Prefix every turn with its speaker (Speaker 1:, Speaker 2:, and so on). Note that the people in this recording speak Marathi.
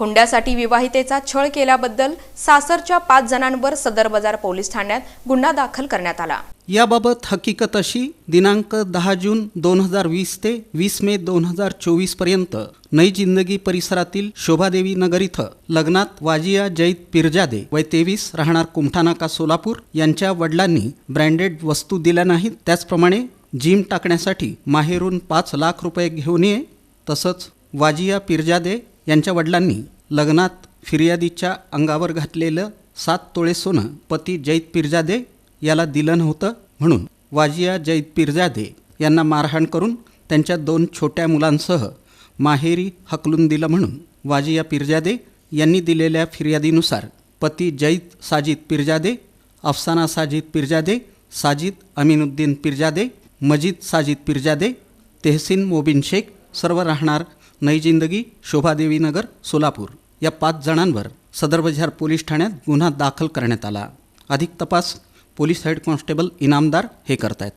Speaker 1: हुंड्यासाठी विवाहितेचा छळ केल्याबद्दल सासरच्या पाच जणांवर सदर बाजार पोलीस ठाण्यात गुन्हा दाखल करण्यात आला.
Speaker 2: याबाबत हकीकत अशी दिनांक दहा जून दोन हजार वीस ते वीस मे दोन हजार चोवीसपर्यंत नई जिंदगी परिसरातील शोभादेवी नगर इथं लग्नात वाजिया जैद पिरजादे वय तेवीस राहणार कुमठानाका सोलापूर यांच्या वडिलांनी ब्रँडेड वस्तू दिल्या नाहीत. त्याचप्रमाणे जिम टाकण्यासाठी माहेरून पाच लाख रुपये घेऊन ये तसंच वाजिया पिरजादे यांच्या वडिलांनी लग्नात फिर्यादीच्या अंगावर घातलेलं सात तोळे सोनं पती जैद पिरजादे याला दिलं नव्हतं म्हणून वाजिया जैद पिरजादे यांना मारहाण करून त्यांच्या दोन छोट्या मुलांसह माहेरी हकलून दिलं म्हणून वाजिया पिरजादे यांनी दिलेल्या फिर्यादीनुसार पती जैद साजिद पिरजादे अफसाना साजिद पिरजादे साजिद अमीनुद्दीन पिरजादे मजीद साजिद पिरजादे तेहसीन मोबिन शेख सर्व राहणार नई जिंदगी शोभादेवी नगर सोलापूर. या पाच जणांवर सदर बजार पोलीस ठाण्यात गुन्हा दाखल करण्यात आला. अधिक तपास पोलीस हेड कॉन्स्टेबल इनामदार हे करतायत.